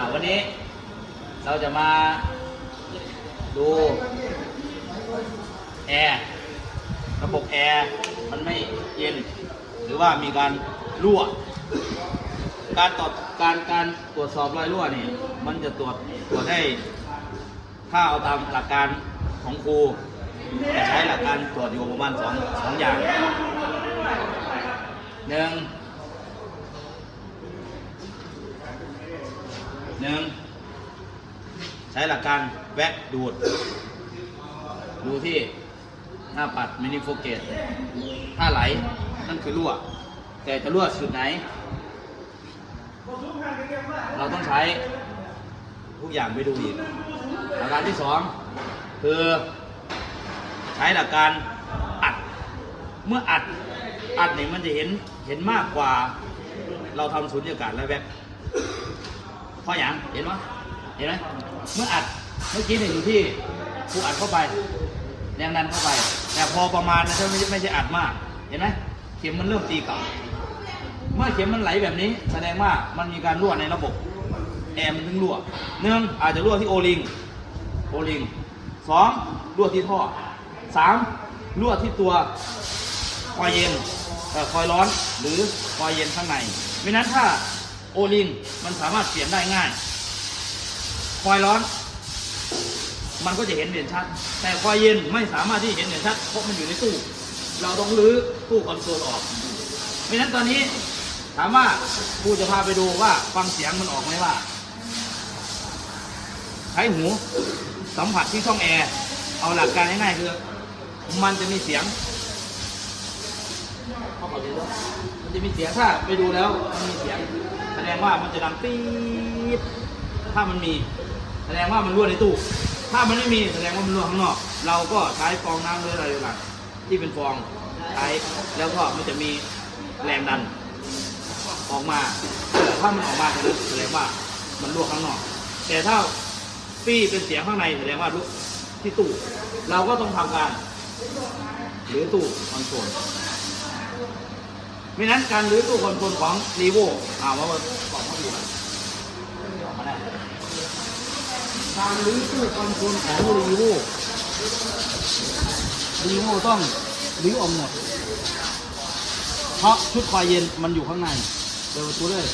อ่าวันนี้เราจะมาดูแอร์ระบบแอร์มันไม่เย็น หรือว่ามีการรั่ว การตรวจการการตรวจสอบรอยรั่วนี่มันจะตรวจตรวจได้ถ้าเอาตามหลักการของครูจะใช้หลักการตรวจอยู่ประมาณสองสองอย่างหนึ่ง หนึ่งใช้หลักการแวะดูด ดูที่หน้าปัดมินิโฟเกตถ้าไหลนั่นคือรั่ว แต่จะรั่วสุดไหน เราต้องใช้ทุกอย่างไปดูอีกหลักการที่สองคือใช้หลักการอัด เมื่ออัดอัดเนี่ยมันจะเห็นเห็นมากกว่า เราทำสุญญากาศและแวบ เพราะอย่างเห็นไหมเห็นไหมเมื่ออัดเมื่อกี้เนี่ยอยู่ที่ผูอัดเข้าไปแรงดันเข้าไป แต่พอประมาณนะถ้าไม่ใช่ไม่ใช่อัดมาก เห็นไหมเข็มมันเริ่มตีกลับเมื่อเข็มมันไหลแบบนี้ แสดงว่ามันมีการรั่วในระบบ แอร์มันถึงรั่วหนึ่งอาจจะรั่วที่โอลิงโอลิงสองรั่วที่ท่อสามรั่วที่ตัวคอยเย็นเอ่อคอยร้อนหรือคอยเย็นข้างในไม่นั้นถ้า โอลิงมันสามารถเปลี่ยนได้ง่าย คอยร้อน มันก็จะเห็นเด่นชัด แต่คอยเย็นไม่สามารถที่เห็นเด่นชัดเพราะมันอยู่ในตู้ เราต้องรื้อตู้คอนโซลออกไม่นั้นตอนนี้ถามว่าครูจะพาไปดูว่าฟังเสียงมันออกไหมว่า ใช้หูสัมผัสที่ช่องแอร์เอาหลักการง่ายๆคือ มันจะมีเสียงมันจะมีเสียงถ้าไปดูแล้วมันมีเสียง ดงว่ามันจะดังปี๊ดถ้ามันมี แสดงว่ามันรั่วในตู้ ถ้ามันไม่มีแสดงว่ามันรั่วข้างนอก เราก็ใช้ฟองน้ำหรืออะไรต่างๆที่เป็นฟองใช้แล้วก็มันจะมีแรงดัน ออกมา ถ้ามันออกมาแสดงว่ามันรั่วข้างนอก แต่ถ้าปี้เป็นเสียงข้างในแสดงว่าลุกที่ตู้ เราก็ต้องทำการ หรือตู้คอนโทรล ไม่นั้นการรือตู้คอนโทรลของรีโวอ่ามาบอกมาดูกันออกมาด้การรือตู้คอนโทรลของรีโวรีโวต้องรือออกหมดเพราะชุดควายเย็นมันอยู่ข้างในเดี๋ยวประตูเลย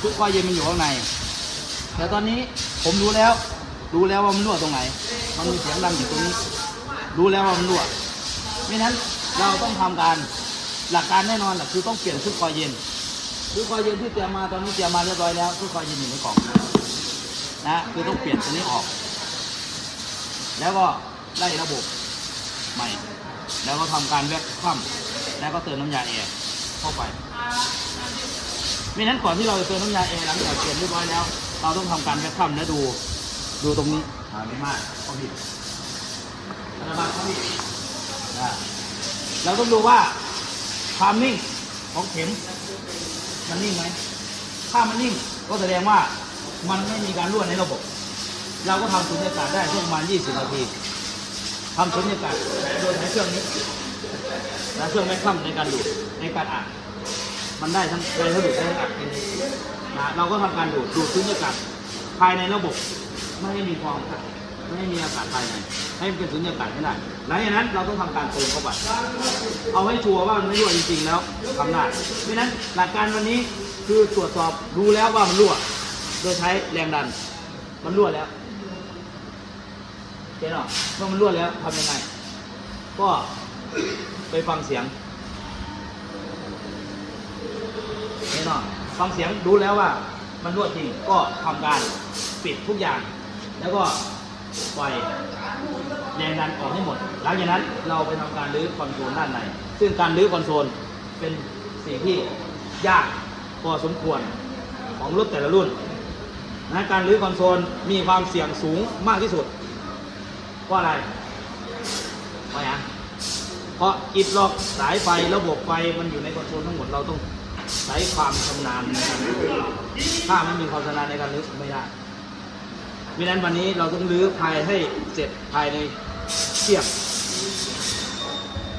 ชุดควายเย็นมันอยู่ข้างใน แต่ตอนนี้ผมรู้แล้ว รู้แล้วว่ามันรั่วตรงไหน มันมีเสียงดังอยู่ตรงนี้ รู้แล้วว่ามันรั่ว ไม่นั้นเราต้องทำการ หลักการแน่นอนแหละคือต้องเปลี่ยนชุดคอยเย็นชุดคอยเย็นที่เตรียมมาตอนนี้เตรียมมาเรียบร้อยแล้วชุดคอยเย็นอยู่ในกล่องนะคือต้องเปลี่ยนตัวนี้ออก แล้วก็ไล่ระบบใหม่ แล้วก็ทำการแวกคว่ำแล้วก็เติมน้ำยาแอร์เข้าไปไม่นั้นก่อนที่เราจะเติมน้ำยาเอหลังจากเปลี่ยนเรียบร้อยแล้ว เราต้องทำการแวคคัมและดูดูตรงนี้หาไม่มากข้อผิดระบายข้อผิดอ่าเราต้องดูว่า ความนิ่งของเข็ม มันนิ่งไหม ถ้ามันนิ่งก็แสดงว่ามันไม่มีการรั่วในระบบ เราก็ทำสุญญากาศได้ช่วงประมาณ 20 นาทีทำสุญญากาศโดยใช้เครื่องนี้และเครื่องแวคคัมในการดูดในการอัดมันได้ทั้งได้ทั้งดูดได้ทั้งอัดนะเราก็ทำการดูดดูดสุญญากาศภายในระบบไม่ให้มีความอัด ไม่ให้มีอากาศภายในให้มันเป็นสุญญากาศไม่ได้หลังจากนั้นเราต้องทำการเติมเข้าไปเอาให้ชัวร์ว่ามันไม่รั่วจริงๆแล้วทำได้เพราะฉะนั้นหลักการวันนี้คือตรวจสอบดูแล้วว่ามันรั่ว โดยใช้แรงดัน มันรั่วแล้วเห็นหรอเมื่อมันรั่วแล้วทำยังไง ก็ไปฟังเสียงแน่นอฟังเสียงดูแล้วว่ามันรั่วจริงก็ทำการปิดทุกอย่าง แล้วก็ ปล่อยแรงดันออกให้หมด หลังจากนั้นเราไปทำการรื้อคอนโซลด้านใน ซึ่งการรื้อคอนโซลเป็นสิ่งที่ยากพอสมควรของรถแต่ละรุ่นนะการรื้อคอนโซลมีความเสี่ยงสูงมากที่สุดเพราะอะไรเพราะอย่างเพราะอิดล็อกสายไฟระบบไฟมันอยู่ในคอนโซลทั้งหมดเราต้องใช้ความชำนาญในการรื้อถ้าไม่มีความชำนาญในการรื้อไม่ได้ เพราะฉะนั้นวันนี้เราต้องรื้อภายให้เสร็จภายในเที่ยง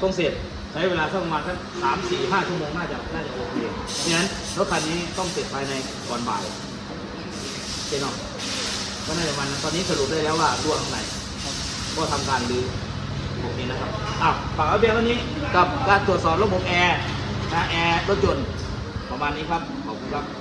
ต้องเสร็จใช้เวลาสักประมาณสักสามสี่ห้าชั่วโมงน่าจะน่าจะโอเคเพราะฉะนั้นรถคันนี้ต้องเสร็จภายในก่อนบ่ายเจนอก็น่าจะวันนั้นตอนนี้สรุปได้แล้วว่ารั่วข้างในก็ทำการรื้อโอเคนะครับอ้าวฝากเอาเบียร์วันนี้กับการตรวจสอบระบบแอร์นะแอร์รถยนต์ประมาณนี้ครับขอบคุณครับ